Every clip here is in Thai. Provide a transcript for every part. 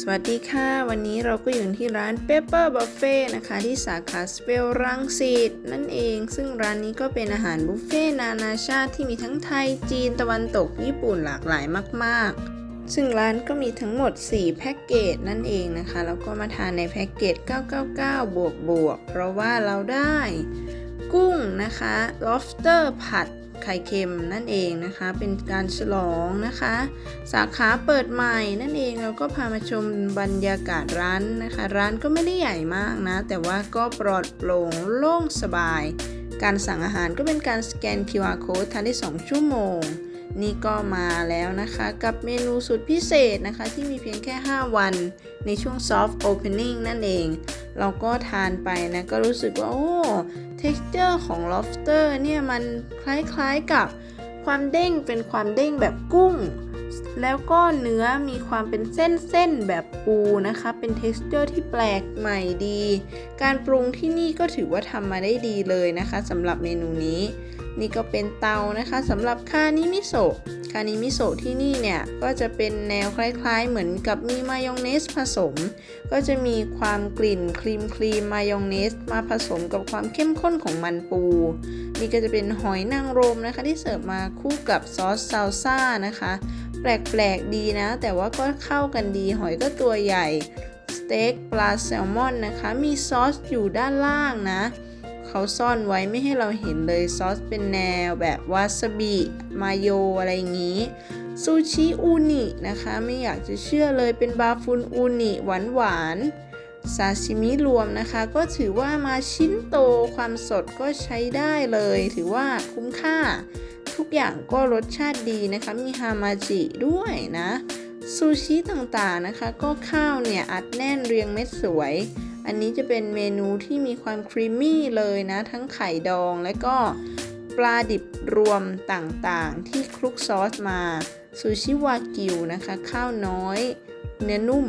สวัสดีค่ะ วันนี้เราก็อยู่ที่ร้าน Pepper Buffet นะคะ ที่สาขาสเปลรังสิตนั่นเอง ซึ่งร้านนี้ก็เป็นอาหารบุฟเฟ่นานาชาติที่มีทั้งไทยจีนตะวันตกญี่ปุ่นหลากหลายมาก ๆ ซึ่งร้านก็มีทั้งหมด 4 แพ็กเกจนั่นเองนะคะ แล้วก็มาทานในแพ็กเกจ 999 บวกบวกเพราะว่าเราได้ กุ้งนะคะ lobster ผัด ไข่เค็มนั่นเองนะคะ เป็นการฉลองนะคะ สาขาเปิดใหม่นั่นเองเราก็พามาชมบรรยากาศร้านนะคะ ร้านก็ไม่ได้ใหญ่มากนะ แต่ว่าก็ปลอดโปร่งโล่งสบาย การสั่งอาหารก็เป็นการสแกน QR code ทันได้ 2 ชั่วโมง นี่ก็มาแล้วนะคะกับเมนูสุดพิเศษนะคะ ที่มีเพียงแค่ 5 วันในช่วง soft opening นั่นเอง เราก็ทานไปนะ ก็รู้สึกว่า โอ้ texture ของ lobster เนี่ย มันคล้ายๆกับความเด้งเป็นความเด้งแบบกุ้ง แล้วก็เนื้อมีความเป็นเส้นๆแบบปูนะคะ เป็น texture ที่แปลกใหม่ดี การปรุงที่นี่ก็ถือว่าทำมาได้ดีเลยนะคะสำหรับเมนูนี้ นี่ก็เป็นเตานะคะสำหรับคานิมิโซะคานิมิโซะที่นี่เนี่ย ก็จะเป็นแนวคล้ายๆ เหมือนกับมีมายองเนสผสม ก็จะมีความกลิ่นครีมครีมมายองเนสมาผสมกับความเข้มข้นของมันปู นี่ก็จะเป็นหอยนางรมนะคะ ที่เสิร์ฟมาคู่กับซอสซาลซ่านะคะ แปลกๆดีนะ แต่ว่าก็เข้ากันดีหอยก็ตัวใหญ่สเต็กปลาแซลมอนนะคะ มีซอสอยู่ด้านล่างนะ เขาซ่อนไว้ไม่ให้เราเห็นเลยซอสเป็นแนวแบบวาซาบิมาโยอะไรอย่างนี้ซูชิอูนินะคะ ไม่อยากจะเชื่อเลยเป็นบาฟุนอูนิหวานหวานซาชิมิรวมนะคะ ก็ถือว่ามาชิ้นโตความสดก็ใช้ได้เลย ถือว่าคุ้มค่า ทุกอย่างก็รสชาติดีนะคะ มีฮามาจิด้วยนะซูชิต่างๆนะคะ ก็ข้าวเนี่ยอัดแน่นเรียงเม็ดสวย อันนี้จะเป็นเมนูที่มีความครีมมี่เลยนะ ทั้งไข่ดองและก็ปลาดิบรวมต่างๆ ที่คลุกซอสมาซูชิวากิวนะคะ ข้าวน้อย เนื้อนุ่ม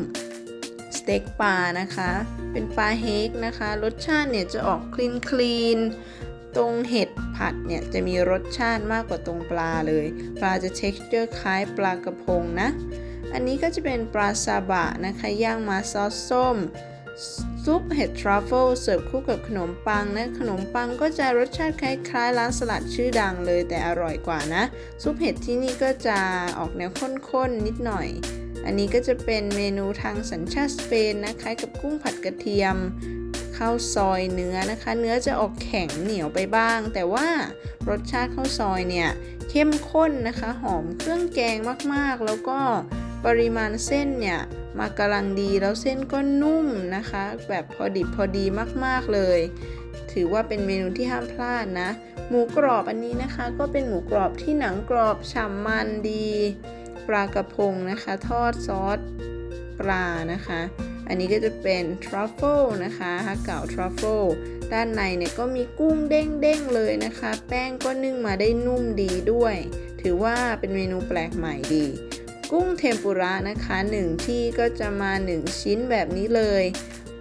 สเต็กปลานะคะ เป็นปลาเฮกนะคะ รสชาติเนี่ยจะออกคลีนคลีนตรงเห็ดผัดเนี่ยจะมีรสชาติมากกว่าตรงปลาเลย ปลาจะ texture คล้ายปลากระพงนะ อันนี้ก็จะเป็นปลาซาบะนะคะ ย่างมาซอสส้ม ซุปเห็ดทรัฟเฟิลเสิร์ฟคู่กับขนมปังนะขนมปังก็จะรสชาติคล้ายๆ ร้านสลัดชื่อดังเลยแต่อร่อยกว่านะ ซุปเห็ดที่นี่ก็จะออกแนวข้นๆนิดหน่อย อันนี้ก็จะเป็นเมนูทางสัญชาติสเปนนะคล้ายกับกุ้งผัดกระเทียมข้าวซอยเนื้อนะคะ เนื้อจะออกแข็งเหนียวไปบ้าง แต่ว่ารสชาติข้าวซอยเนี่ยเข้มข้นนะคะ หอมเครื่องแกงมากๆ แล้วก็ ปริมาณเส้นเนี่ยมากำลังดีแล้วเส้นก็นุ่มนะคะ แบบพอดิบพอดีมากๆเลย ถือว่าเป็นเมนูที่ห้ามพลาดนะ หมูกรอบอันนี้นะคะ ก็เป็นหมูกรอบที่หนังกรอบฉ่ำมันดีปลากระพงนะคะ ทอดซอสปลานะคะ อันนี้ก็จะเป็นทรัฟเฟิลนะคะฮะเก่าทรัฟเฟิลด้านในเนี่ยก็มีกุ้งเด้งๆเลยนะคะ แป้งก็นึ่งมาได้นุ่มดีด้วย ถือว่าเป็นเมนูแปลกใหม่ดี กุ้งเทมปุระนะคะ 1 ที่ก็จะมา 1 ชิ้นแบบนี้เลย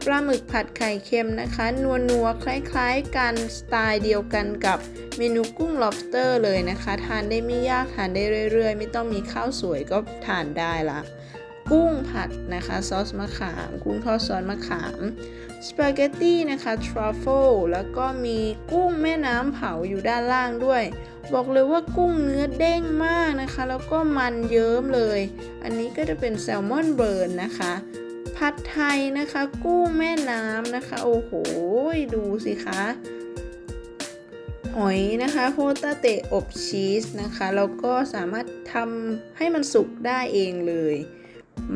ปลาหมึกผัดไข่เค็มนะคะนัวนัวคล้ายๆกันสไตล์เดียวกันกับเมนูกุ้ง lobster เลยนะคะ ทานได้ไม่ยากทานได้เรื่อยๆ ไม่ต้องมีข้าวสวยก็ทานได้ละ กุ้งผัดนะคะซอสมะขาม กุ้งทอดซอสมะขามสปาเกตตี้นะคะทรัฟเฟิลแล้วก็มีกุ้งแม่น้ำเผาอยู่ด้านล่างด้วย บอกเลยว่ากุ้งเนื้อเด้งมากนะคะ แล้วก็มันเยิ้มเลย อันนี้ก็จะเป็นแซลมอนเบิร์นนะคะผัดไทยนะคะ กุ้งแม่น้ำนะคะ โอ้โห ดูสิคะหอยนะคะโฮตาเตะอบชีสนะคะ แล้วก็สามารถทำให้มันสุกได้เองเลย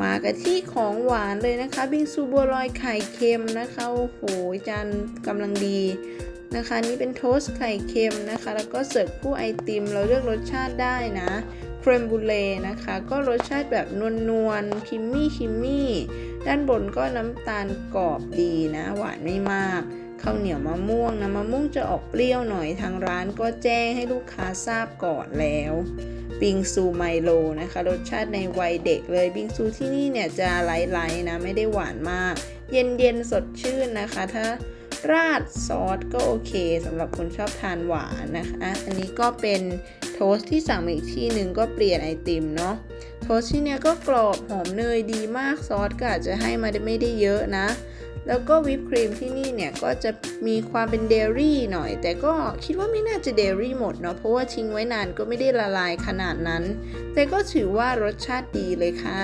มากันที่ของหวานเลยนะคะ บิงซูบัวลอยไข่เค็มนะคะ โอ้โห จานกำลังดีนะคะ นี่เป็นโทสต์ไข่เค็มนะคะ แล้วก็เสิร์ฟคู่ไอติม เราเลือกรสชาติได้นะครีมบูเล่นะคะ ก็รสชาติแบบนวลๆคิมมี่คิมมี่ ด้านบนก็น้ำตาลกรอบดีนะ หวานไม่มาก ข้าวเหนียวมะม่วงนะมะม่วงจะออกเปรี้ยวหน่อยทางร้านก็แจ้งให้ลูกค้าทราบก่อนแล้ว บิงซูไมโลนะคะ รสชาติในวัยเด็กเลยบิงซูที่นี่เนี่ยจะไลท์ๆนะไม่ได้หวานมาก เย็นๆสดชื่นนะคะ ถ้าราดซอสก็โอเคสำหรับคนชอบทานหวานนะคะ อันนี้ก็เป็นโทสที่สั่งมาอีกที่หนึ่งก็เปลี่ยนไอติมเนาะโทสที่เนี่ยก็กรอบหอมเนยดีมากซอสก็อาจจะให้มาไม่ได้เยอะนะ แล้วก็วิปครีมที่นี่เนี่ยก็จะมีความเป็นเดรี่หน่อย แต่ก็คิดว่าไม่น่าจะเดรี่หมดเนาะเพราะว่าทิ้งไว้นานก็ไม่ได้ละลายขนาดนั้น แต่ก็ถือว่ารสชาติดีเลยค่ะ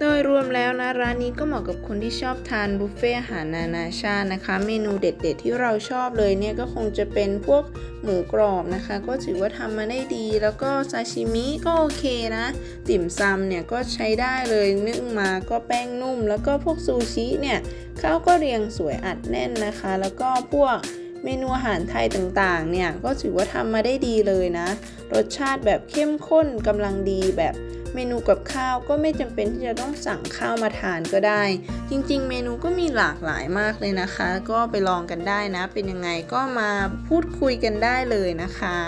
โดยรวมแล้วนะร้านนี้ก็เหมาะกับคนที่ชอบทานบุฟเฟ่อาหารนานาชาตินะคะ เมนูเด็ด ๆ ที่เราชอบเลยเนี่ยก็คงจะเป็นพวก หมูกรอบนะคะ ก็ถือว่าทำมาได้ดี แล้วก็ซาชิมิก็โอเคนะ ติ่มซำเนี่ยก็ใช้ได้เลยนึ่งมาก็แป้งนุ่ม แล้วก็พวกซูชิเนี่ยข้าวก็เรียงสวยอัดแน่นนะคะ แล้วก็พวกเมนูอาหารไทยต่างๆ เนี่ยก็ถือว่าทำมาได้ดีเลยนะ รสชาติแบบเข้มข้นกำลังดีแบบ เมนูกับข้าวก็ไม่จำเป็นที่จะต้องสั่งข้าวมาทานก็ได้ จริงๆ เมนูก็มีหลากหลายมากเลยนะคะ ก็ไปลองกันได้นะ เป็นยังไงก็มาพูดคุยกันได้เลยนะคะ